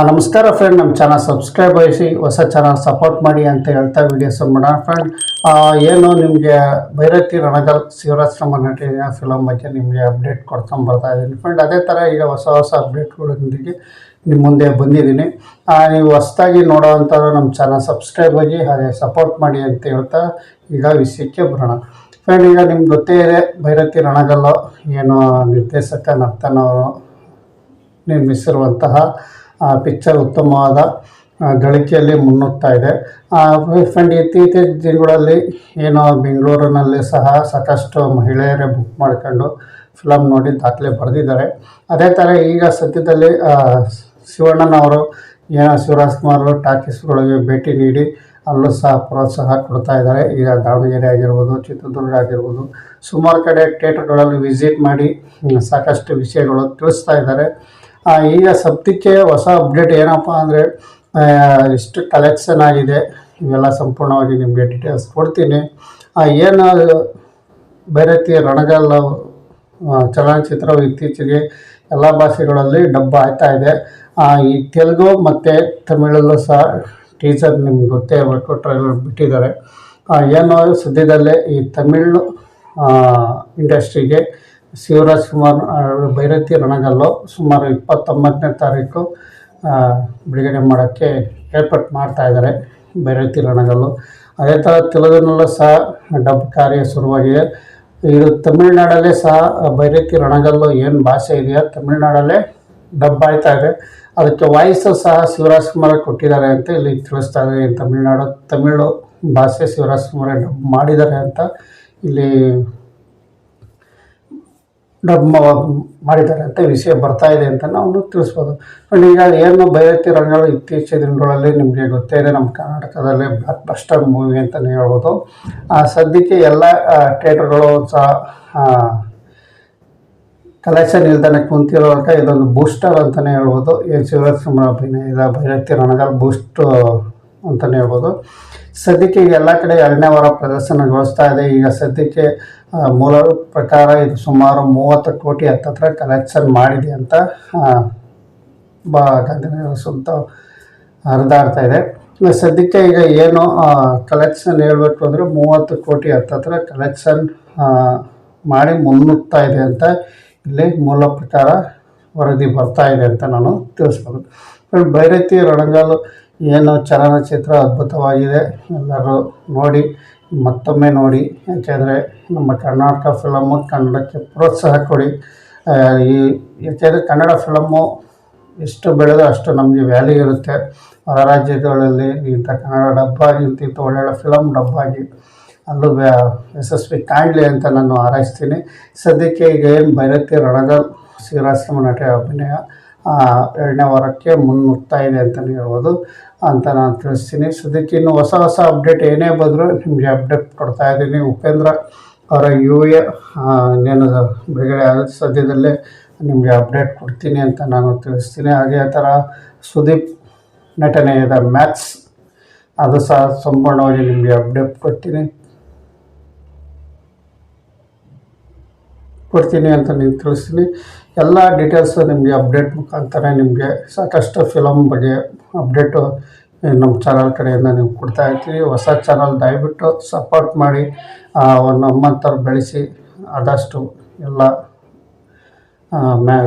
ನಮಸ್ಕಾರ ಫ್ರೆಂಡ್ ನಮ್ಮ channel subscribe ಆಯಿಸಿ ಹೊಸ ಚಾನಲ್ ಸಪೋರ್ಟ್ ಮಾಡಿ ಅಂತ ಹೇಳ್ತಾ ವಿಡಿಯೋಸ್ ಮಾಡೋಣ ಫ್ರೆಂಡ್ ಏನು ನಿಮಗೆ ಭೈರತಿ ರಣಗಲ್ ಶಿವರಾಶ್ರಮ ನಟಿಯ ಫಿಲಮ್ ಬಗ್ಗೆ ನಿಮಗೆ ಅಪ್ಡೇಟ್ ಕೊಡ್ಕೊಂಡು ಬರ್ತಾ ಇದ್ದೀನಿ ಫ್ರೆಂಡ್ ಅದೇ ಥರ ಈಗ ಹೊಸ ಹೊಸ ಅಪ್ಡೇಟ್ಗಳೊಂದಿಗೆ ನಿಮ್ಮ ಮುಂದೆ ಬಂದಿದ್ದೀನಿ. ನೀವು ಹೊಸ್ದಾಗಿ ನೋಡೋವಂಥವ್ರು ನಮ್ಮ ಚಾನಲ್ ಸಬ್ಸ್ಕ್ರೈಬ್ ಆಗಿ, ಹಾಗೆ ಸಪೋರ್ಟ್ ಮಾಡಿ ಅಂತ ಹೇಳ್ತಾ ಈಗ ವಿಷಯಕ್ಕೆ ಬರೋಣ. ಫ್ರೆಂಡ್ ಈಗ ನಿಮ್ಗೆ ಗೊತ್ತೇ ಇದೆ, ಭೈರತಿ ರಣಗಲ್ಲು ಏನು ನಿರ್ದೇಶಕ ನರ್ತನವರು ನಿರ್ಮಿಸಿರುವಂತಹ ಪಿಕ್ಚರ್ ಉತ್ತಮವಾದ ಆ, ಗಳಿಕೆಯಲ್ಲಿ ಮುನ್ನುಗ್ತಾ ಇದೆ. ಫ್ರೆಂಡ್ ಇತ್ತೀಚಿನ ದಿನಗಳಲ್ಲಿ ಏನೋ ಬೆಂಗಳೂರಿನಲ್ಲಿ ಸಹ ಸಾಕಷ್ಟು ಮಹಿಳೆಯರೇ ಬುಕ್ ಮಾಡ್ಕೊಂಡು ಫಿಲಮ್ ನೋಡಿ ದಾಖಲೆ ಬರೆದಿದ್ದಾರೆ. ಅದೇ ಥರ ಈಗ ಸದ್ಯದಲ್ಲಿ ಶಿವಣ್ಣನವರು ಏನೋ ಶಿವರಾಜ್ ಕುಮಾರ್ ಟಾಕೀಸ್ಗಳಿಗೆ ಭೇಟಿ ನೀಡಿ ಅಲ್ಲೂ ಸಹ ಪ್ರೋತ್ಸಾಹ ಕೊಡ್ತಾ ಇದ್ದಾರೆ. ಈಗ ದಾವಣಗೆರೆ ಆಗಿರ್ಬೋದು ಚಿತ್ರದುರ್ಗ ಆಗಿರ್ಬೋದು ಸುಮಾರು ಕಡೆ ಥಿಯೇಟರ್ಗಳಲ್ಲಿ ವಿಸಿಟ್ ಮಾಡಿ ಸಾಕಷ್ಟು ವಿಷಯಗಳು ತಿಳಿಸ್ತಾ ಇದ್ದಾರೆ. ಆ, ಈಗ ಸದ್ಯಕ್ಕೆ ಹೊಸ ಅಪ್ಡೇಟ್ ಏನಪ್ಪ ಅಂದರೆ ಇಷ್ಟು ಕಲೆಕ್ಷನ್ ಆಗಿದೆ. ಇವೆಲ್ಲ ಸಂಪೂರ್ಣವಾಗಿ ನಿಮಗೆ ಡೀಟೇಲ್ಸ್ ಕೊಡ್ತೀನಿ. ಏನು ಬೇರೆ ರಣಗಲ್ ರಣಗಲ್ಲ ಚಲನಚಿತ್ರವು ಇತ್ತೀಚೆಗೆ ಎಲ್ಲ ಭಾಷೆಗಳಲ್ಲಿ ಡಬ್ಬ ಆಗ್ತಾ ಇದೆ. ಈ ತೆಲುಗು ಮತ್ತು ತಮಿಳಲ್ಲೂ ಸಹ ಟೀಸರ್ ನಿಮ್ಗೆ ಗೊತ್ತೇ ಇರಬೇಕು ಟ್ರೈಲರ್ ಬಿಟ್ಟಿದ್ದಾರೆ. ಏನು ಸದ್ಯದಲ್ಲೇ ಈ ತಮಿಳು ಇಂಡಸ್ಟ್ರಿಗೆ ಶಿವರಾಜ್ ಕುಮಾರ್ ಭೈರತಿ ರಣಗಲ್ಲು ಸುಮಾರು ಇಪ್ಪತ್ತೊಂಬತ್ತನೇ ತಾರೀಕು ಬಿಡುಗಡೆ ಮಾಡೋಕ್ಕೆ ಏರ್ಪಾಟ್ ಮಾಡ್ತಾ ಇದ್ದಾರೆ ಭೈರತಿ ರಣಗಲ್ಲು. ಅದೇ ಥರ ತೆಲುಗಿನಲ್ಲೂ ಸಹ ಡಬ್ ಕಾರ್ಯ ಶುರುವಾಗಿದೆ. ಇದು ತಮಿಳುನಾಡಲ್ಲೇ ಸಹ ಭೈರತಿ ರಣಗಲ್ಲು ಏನು ಭಾಷೆ ಇದೆಯೋ ತಮಿಳುನಾಡಲ್ಲೇ ಡಬ್ ಆಯ್ತಾ ಇದೆ. ಅದಕ್ಕೆ ವಾಯ್ಸು ಸಹ ಶಿವರಾಜ್ ಕುಮಾರ್ ಕೊಟ್ಟಿದ್ದಾರೆ ಅಂತ ಇಲ್ಲಿ ತಿಳಿಸ್ತಾ ಇದೆ. ತಮಿಳ್ನಾಡು ತಮಿಳು ಭಾಷೆ ಶಿವರಾಜ್ ಕುಮಾರ್ ಡಬ್ ಮಾಡಿದ್ದಾರೆ ಅಂತ ಇಲ್ಲಿ ಡಬ್ ಮಾಡಿದ್ದಾರೆ ಅಂತ ವಿಷಯ ಬರ್ತಾ ಇದೆ ಅಂತ ನಾವು ತಿಳಿಸ್ಬೋದು. ಅಂಡ್ ಈಗ ಏನು ಭೈರತಿ ರಂಗಗಳು ಇತ್ತೀಚಿನ ದಿನಗಳಲ್ಲಿ ನಿಮಗೆ ಗೊತ್ತೇ ಇದೆ ನಮ್ಮ ಕರ್ನಾಟಕದಲ್ಲಿ ಬ್ಲಾಕ್ ಬಸ್ಟರ್ ಮೂವಿ ಅಂತಲೇ ಹೇಳ್ಬೋದು. ಆ, ಸದ್ಯಕ್ಕೆ ಎಲ್ಲ ಥಿಯೇಟರ್ಗಳು ಸಹ ಕಲೆಕ್ಷನ್ ಇಲ್ದೇ ಕುಂತಿರೋಂಥ ಇದೊಂದು ಬೂಸ್ಟರ್ ಅಂತಲೇ ಹೇಳ್ಬೋದು. ಏನು ಶಿವರಾಜ್ ಕುಮಾರ್ ಅಭಿನಯದ ಭೈರತಿ ರಣಗಲ್ ಬೂಸ್ಟ್ ಅಂತಲೇ ಹೇಳ್ಬೋದು. ಸದ್ಯಕ್ಕೆ ಈಗ ಎಲ್ಲ ಕಡೆ ಎರಡನೇ ವಾರ ಪ್ರದರ್ಶನಗೊಳಿಸ್ತಾ ಇದೆ. ಈಗ ಸದ್ಯಕ್ಕೆ ಮೂಲ ಪ್ರಕಾರ ಇದು ಸುಮಾರು ಮೂವತ್ತು ಕೋಟಿ ಹತ್ತತ್ರ ಕಲೆಕ್ಷನ್ ಮಾಡಿದೆ ಅಂತ ಬಾ ಗಾಂಧಿನಗರ ಸುತ್ತ ಹರಿದಾಡ್ತಾ ಇದೆ. ಸದ್ಯಕ್ಕೆ ಈಗ ಏನು ಕಲೆಕ್ಷನ್ ಹೇಳಬೇಕು ಅಂದರೆ ಮೂವತ್ತು ಕೋಟಿ ಹತ್ತತ್ರ ಕಲೆಕ್ಷನ್ ಮಾಡಿ ಮುನ್ನುಗ್ತಾ ಇದೆ ಅಂತ ಇಲ್ಲಿ ಮೂಲ ಪ್ರಕಾರ ವರದಿ ಬರ್ತಾ ಇದೆ ಅಂತ ನಾನು ತಿಳಿಸ್ಬೋದು. ಇನ್ನು ಬೈರತಿ ರಣಗಾಲು ಏನು ಚಲನಚಿತ್ರ ಅದ್ಭುತವಾಗಿದೆ ಎಲ್ಲರೂ ನೋಡಿ, ಮತ್ತೊಮ್ಮೆ ನೋಡಿ. ಯಾಕೆಂದರೆ ನಮ್ಮ ಕರ್ನಾಟಕ ಫಿಲಮ್ಮು ಕನ್ನಡಕ್ಕೆ ಪ್ರೋತ್ಸಾಹ ಕೊಡಿ. ಈ ಯಾಕೆಂದರೆ ಕನ್ನಡ ಫಿಲಮ್ಮು ಎಷ್ಟು ಬೆಳೆದು ಅಷ್ಟು ನಮಗೆ ವ್ಯಾಲ್ಯೂ ಇರುತ್ತೆ. ಹೊರ ರಾಜ್ಯಗಳಲ್ಲಿ ಇಂಥ ಕನ್ನಡ ಡಬ್ಬಾಗಿ ಇಂತಿಂಥ ಒಳ್ಳೊಳ್ಳೆ ಫಿಲಮ್ ಡಬ್ಬಾಗಿ. ಅಲ್ಲೂ ಯಶಸ್ವಿ ಕಾಣಲಿ ಅಂತ ನಾನು ಹಾರೈಸ್ತೀನಿ. ಸದ್ಯಕ್ಕೆ ಈಗ ಏನು ಭೈರತಿ ರಣಗಲ್ ಶಿವರಾಜ್ ನಟ ಅಭಿನಯ ಎರಡನೇ ವಾರಕ್ಕೆ ಮುನ್ನುಗ್ತಾ ಇದೆ ಅಂತಲೇ ಹೇಳ್ಬೋದು. ಅಂತ ನಾನು ತಿಳಿಸ್ತೀನಿ. ಸದ್ಯಕ್ಕೆ ಇನ್ನು ಹೊಸ ಹೊಸ ಅಪ್ಡೇಟ್ ಏನೇ ಬಂದರೂ ನಿಮಗೆ ಅಪ್ಡೇಟ್ ಕೊಡ್ತಾ ಇದ್ದೀನಿ. ಉಪೇಂದ್ರ ಅವರ ಯು ಎ ಇನ್ನೇನು ಬಿಡುಗಡೆ ಆಗುತ್ತೆ ಸದ್ಯದಲ್ಲೇ ನಿಮಗೆ ಅಪ್ಡೇಟ್ ಕೊಡ್ತೀನಿ ಅಂತ ನಾನು ತಿಳಿಸ್ತೀನಿ. ಹಾಗೆ ಆ ಥರ ಸುದೀಪ್ ನಟನೆಯದ ಮ್ಯಾಥ್ಸ್, ಅದು ಸಹ ಸಂಪೂರ್ಣವಾಗಿ ನಿಮಗೆ ಅಪ್ಡೇಟ್ ಕೊಡ್ತೀನಿ. ಕೊಡ್ತೀನಿ ಅಂತ ನೀವು ತಿಳಿಸ್ತೀನಿ. ಎಲ್ಲ ಡೀಟೇಲ್ಸು ನಿಮಗೆ ಅಪ್ಡೇಟ್ ಮುಖಾಂತರ ನಿಮಗೆ ಸಾಕಷ್ಟು ಫಿಲಮ್ ಬಗ್ಗೆ ಅಪ್ಡೇಟು ನಮ್ಮ ಚಾನಲ್ ಕಡೆಯಿಂದ ನೀವು ಕೊಡ್ತಾ ಇರ್ತೀವಿ ಹೊಸ ಚಾನಲ್ ದಯವಿಟ್ಟು ಸಪೋರ್ಟ್ ಮಾಡಿ ನಮ್ಮಂಥವ್ರು ಬೆಳೆಸಿ, ಆದಷ್ಟು ಎಲ್ಲ ಮ್ಯಾ